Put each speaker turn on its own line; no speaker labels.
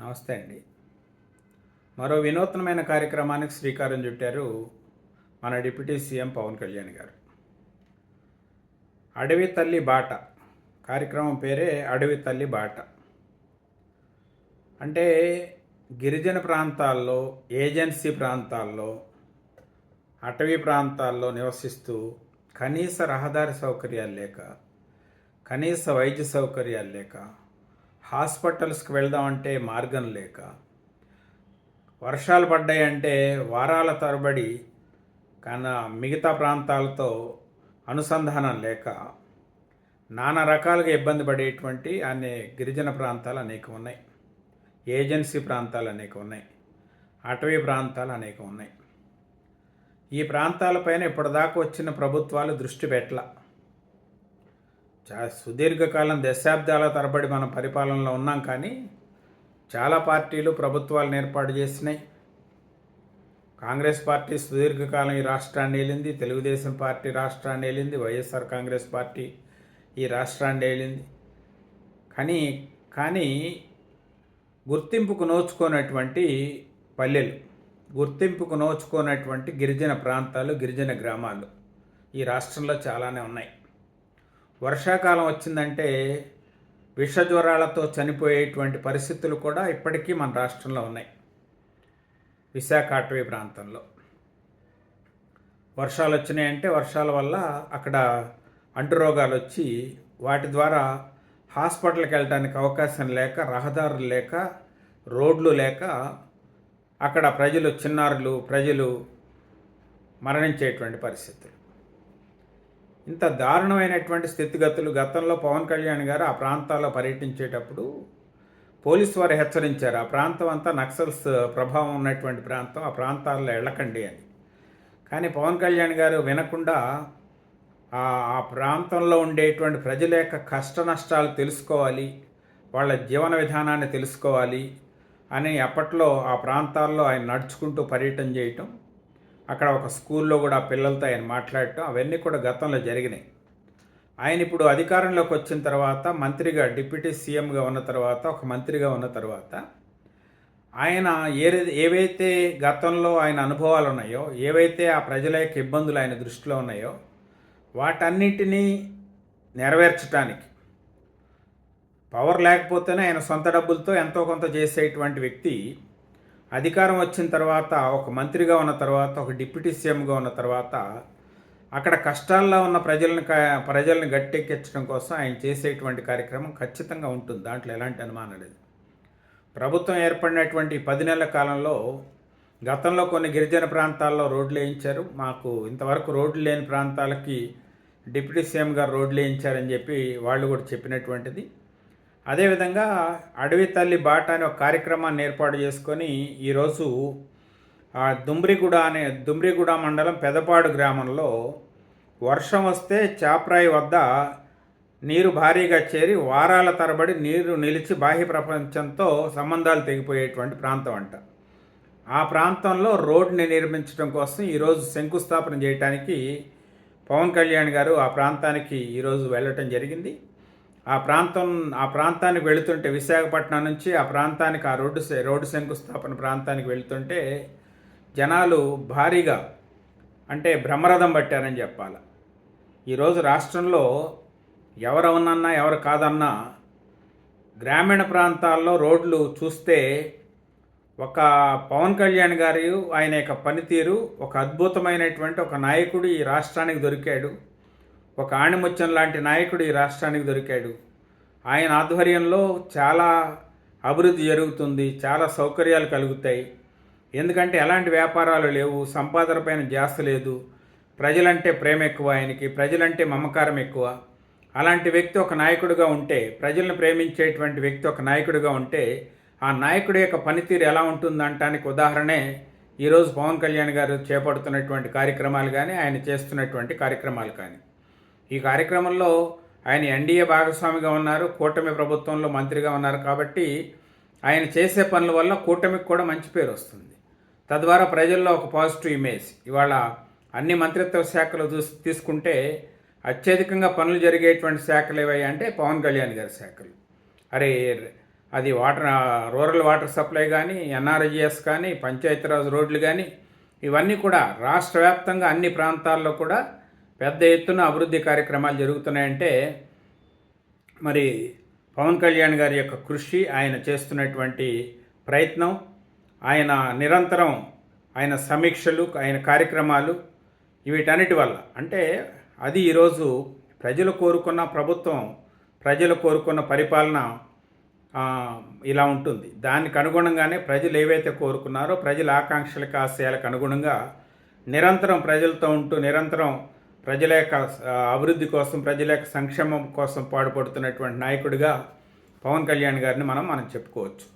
నమస్తే అండి. మరో వినూత్నమైన కార్యక్రమానికి శ్రీకారం చుట్టారు మన డిప్యూటీ సీఎం పవన్ కళ్యాణ్ గారు. అడవి తల్లి బాట. కార్యక్రమం పేరే అడవి తల్లి బాట. అంటే గిరిజన ప్రాంతాల్లో ఏజెన్సీ ప్రాంతాల్లో అటవీ ప్రాంతాల్లో నివసిస్తూ కనీస రహదారి సౌకర్యాలు లేక కనీస వైద్య సౌకర్యాలు లేక హాస్పిటల్స్కి వెళ్దామంటే మార్గం లేక వర్షాలు పడ్డాయంటే వారాల తరబడి కానీ మిగతా ప్రాంతాలతో అనుసంధానం లేక నానా రకాలుగా ఇబ్బంది పడేటువంటి అనే గిరిజన ప్రాంతాలు అనేక ఉన్నాయి. ఏజెన్సీ ప్రాంతాలు అనేక ఉన్నాయి. అటవీ ప్రాంతాలు అనేక ఉన్నాయి. ఈ ప్రాంతాలపైన ఇప్పటిదాకా వచ్చిన ప్రభుత్వాలు దృష్టి పెట్టల. సుదీర్ఘకాలం దశాబ్దాల తరబడి మనం పరిపాలనలో ఉన్నాం కానీ చాలా పార్టీలు ప్రభుత్వాలను ఏర్పాటు చేసినాయి. కాంగ్రెస్ పార్టీ సుదీర్ఘకాలం ఈ రాష్ట్రాన్ని ఏలింది తెలుగుదేశం పార్టీ రాష్ట్రాన్ని ఏలింది వైఎస్ఆర్ కాంగ్రెస్ పార్టీ ఈ రాష్ట్రాన్ని ఏలింది. కానీ కానీ గుర్తింపుకు నోచుకోనటువంటి పల్లెలు గుర్తింపుకు నోచుకోనటువంటి గిరిజన ప్రాంతాలు గిరిజన గ్రామాలు ఈ రాష్ట్రంలో చాలానే ఉన్నాయి. వర్షాకాలం వచ్చిందంటే విష జ్వరాలతో చనిపోయేటువంటి పరిస్థితులు కూడా ఇప్పటికీ మన రాష్ట్రంలో ఉన్నాయి. విశాఖ అటవీ ప్రాంతంలో. వర్షాలు వచ్చినాయంటే వర్షాల వల్ల అక్కడ అంటురోగాలు వచ్చి వాటి ద్వారా హాస్పిటల్కి వెళ్ళడానికి అవకాశం లేక రహదారులు లేక రోడ్లు లేక అక్కడ ప్రజలు చిన్నారులు ప్రజలు మరణించేటువంటి పరిస్థితులు. ఇంత దారుణమైనటువంటి స్థితిగతులు గతంలో పవన్ కళ్యాణ్ గారు ఆ ప్రాంతాల్లో పర్యటించేటప్పుడు పోలీసు వారు హెచ్చరించారు ఆ ప్రాంతం అంతా నక్సల్స్ ప్రభావం ఉన్నటువంటి ప్రాంతం ఆ ప్రాంతాల్లో వెళ్ళకండి అని. కానీ పవన్ కళ్యాణ్ గారు వినకుండా ఆ ప్రాంతంలో ఉండేటువంటి ప్రజల యొక్క కష్ట నష్టాలు తెలుసుకోవాలి వాళ్ళ జీవన విధానాన్ని తెలుసుకోవాలి అని అప్పట్లో ఆ ప్రాంతాల్లో ఆయన నడుచుకుంటూ పర్యటన చేయటం అక్కడ ఒక స్కూల్లో కూడా పిల్లలతో ఆయన మాట్లాడటం అవన్నీ కూడా గతంలో జరిగినాయి. ఆయన ఇప్పుడు అధికారంలోకి వచ్చిన తర్వాత మంత్రిగా డిప్యూటీ సీఎంగా ఉన్న తర్వాత ఒక మంత్రిగా ఉన్న తర్వాత ఆయన ఏ ఏవైతే గతంలో ఆయన అనుభవాలు ఉన్నాయో ఏవైతే ఆ ప్రజల యొక్క ఇబ్బందులు ఆయన దృష్టిలో ఉన్నాయో వాటన్నిటినీ నెరవేర్చడానికి పవర్ లేకపోతేనే ఆయన సొంత డబ్బులతో ఎంతో కొంత చేసేటువంటి వ్యక్తి అధికారం వచ్చిన తర్వాత ఒక మంత్రిగా ఉన్న తర్వాత ఒక డిప్యూటీ సీఎంగా ఉన్న తర్వాత అక్కడ కష్టాల్లో ఉన్న ప్రజలను ప్రజలను గట్టెక్కించడం కోసం ఆయన చేసేటువంటి కార్యక్రమం ఖచ్చితంగా ఉంటుంది. దాంట్లో ఎలాంటి అనుమానం లేదు. ప్రభుత్వం ఏర్పడినటువంటి పది నెలల కాలంలో గతంలో కొన్ని గిరిజన ప్రాంతాల్లో రోడ్లు వేయించారు. మాకు ఇంతవరకు రోడ్లు లేని ప్రాంతాలకి డిప్యూటీ సీఎం గారు రోడ్లు వేయించారని చెప్పి వాళ్ళు కూడా చెప్పినటువంటిది. అదేవిధంగా అడవి తల్లి బాట అనే ఒక కార్యక్రమాన్ని ఏర్పాటు చేసుకొని ఈరోజు ఆ దుమ్రిగూడ అనే దుమ్రిగూడ మండలం పెదపాడు గ్రామంలో వర్షం వస్తే చాప్రాయి వద్ద నీరు భారీగా చేరి వారాల తరబడి నీరు నిలిచి బాహ్య ప్రపంచంతో సంబంధాలు తెగిపోయేటువంటి ప్రాంతం అంట. ఆ ప్రాంతంలో రోడ్ని నిర్మించడం కోసం ఈరోజు శంకుస్థాపన చేయడానికి పవన్ కళ్యాణ్ గారు ఆ ప్రాంతానికి ఈరోజు వెళ్ళటం జరిగింది. ఆ ప్రాంతం ఆ ప్రాంతానికి వెళుతుంటే విశాఖపట్నం నుంచి ఆ ప్రాంతానికి ఆ రోడ్డు రోడ్డు శంకుస్థాపన ప్రాంతానికి వెళుతుంటే జనాలు భారీగా అంటే బ్రహ్మరథం పట్టారని చెప్పాలి. ఈరోజు రాష్ట్రంలో ఎవరవునన్నా ఎవరు కాదన్నా గ్రామీణ ప్రాంతాల్లో రోడ్లు చూస్తే ఒక పవన్ కళ్యాణ్ గారు ఆయన యొక్క పనితీరు ఒక అద్భుతమైనటువంటి ఒక నాయకుడు ఈ రాష్ట్రానికి దొరికాడు. ఒక ఆణిముత్యం లాంటి నాయకుడు ఈ రాష్ట్రానికి దొరికాడు. ఆయన ఆధ్వర్యంలో చాలా అభివృద్ధి జరుగుతుంది చాలా సౌకర్యాలు కలుగుతాయి. ఎందుకంటే ఎలాంటి వ్యాపారాలు లేవు సంపాదన పైన జాస్త లేదు. ప్రజలంటే ప్రేమ ఎక్కువ ఆయనకి ప్రజలంటే మమకారం ఎక్కువ. అలాంటి వ్యక్తి ఒక నాయకుడిగా ఉంటే ప్రజలను ప్రేమించేటువంటి వ్యక్తి ఒక నాయకుడిగా ఉంటే ఆ నాయకుడి యొక్క పనితీరు ఎలా ఉంటుందంటానికి ఉదాహరణే ఈరోజు పవన్ కళ్యాణ్ గారు చేపడుతున్నటువంటి కార్యక్రమాలు కానీ ఆయన చేస్తున్నటువంటి కార్యక్రమాలు కానీ. ఈ కార్యక్రమంలో ఆయన ఎన్డీఏ భాగస్వామిగా ఉన్నారు కూటమి ప్రభుత్వంలో మంత్రిగా ఉన్నారు కాబట్టి ఆయన చేసే పనుల వల్ల కూటమికి కూడా మంచి పేరు వస్తుంది. తద్వారా ప్రజల్లో ఒక పాజిటివ్ ఇమేజ్ ఇవాళ అన్ని మంత్రిత్వ శాఖలు చూ తీసుకుంటే అత్యధికంగా పనులు జరిగేటువంటి శాఖలు ఏవై అంటే పవన్ కళ్యాణ్ గారి శాఖలు. అరే అది వాటర్ రూరల్ వాటర్ సప్లై కానీ ఎన్ఆర్జిఎస్ కానీ పంచాయతీరాజ్ రోడ్లు కానీ ఇవన్నీ కూడా రాష్ట్ర వ్యాప్తంగా అన్ని ప్రాంతాల్లో కూడా పెద్ద ఎత్తున అభివృద్ధి కార్యక్రమాలు జరుగుతున్నాయంటే మరి పవన్ కళ్యాణ్ గారి యొక్క కృషి ఆయన చేస్తున్నటువంటి ప్రయత్నం ఆయన నిరంతరం ఆయన సమీక్షలు ఆయన కార్యక్రమాలు వీటన్నిటి వల్ల. అంటే అది ఈరోజు ప్రజలు కోరుకున్న ప్రభుత్వం ప్రజలు కోరుకున్న పరిపాలన ఇలా ఉంటుంది. దానికి అనుగుణంగానే ప్రజలు ఏవైతే కోరుకున్నారో ప్రజల ఆకాంక్షలకు ఆశయాలకు అనుగుణంగా నిరంతరం ప్రజలతో ఉంటూ నిరంతరం ప్రజల యొక్క అభివృద్ధి కోసం ప్రజల యొక్క సంక్షేమం కోసం పాటుపడుతున్నటువంటి నాయకుడిగా పవన్ కళ్యాణ్ గారిని మనం మనం చెప్పుకోవచ్చు.